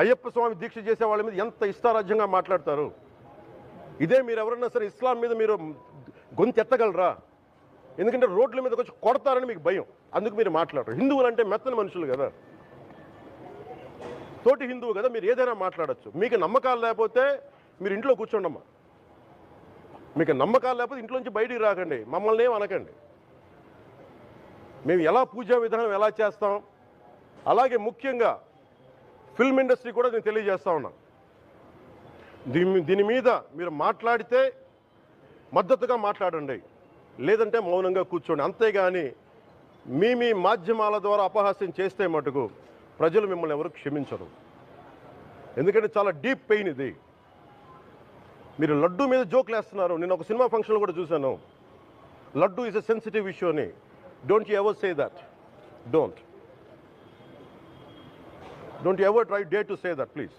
అయ్యప్ప స్వామి దీక్ష చేసే వాళ్ళ మీద ఎంత ఇష్టారాజ్యంగా మాట్లాడతారు? ఇదే మీరు ఎవరన్నా సరే ఇస్లాం మీద మీరు గొంతు ఎత్తగలరా? ఎందుకంటే రోడ్ల మీదకి వచ్చి కొడతారని మీకు భయం. అందుకు మీరు మాట్లాడరు. హిందువులు అంటే మెత్తని మనుషులు కదా. తోటి హిందువు కదా మీరు ఏదైనా మాట్లాడచ్చు. మీకు నమ్మకాలు లేకపోతే మీరు ఇంట్లో కూర్చోండమ్మా. మీకు నమ్మకాలు లేకపోతే ఇంట్లోంచి బయటికి రాకండి. మమ్మల్ని ఏం అనకండి. మేము ఎలా పూజా విధానం ఎలా చేస్తాం? అలాగే ముఖ్యంగా ఫిల్మ్ ఇండస్ట్రీ కూడా నేను తెలియజేస్తా ఉన్నా. దీని దీని మీద మీరు మాట్లాడితే మద్దతుగా మాట్లాడండి. లేదంటే మౌనంగా కూర్చోండి. అంతేగాని మీ మీ మాధ్యమాల ద్వారా అపహాస్యం చేస్తే మటుకు ప్రజలు మిమ్మల్ని ఎవరు క్షమించరు. ఎందుకంటే చాలా డీప్ పెయిన్ ఇది. మీరు లడ్డు మీద జోకులు వేస్తున్నారు నేను ఒక సినిమా ఫంక్షన్లో కూడా చూశాను. Laddu is a sensitive issue అని. Don't you ever say that don't Don't you ever try dare to say that, please.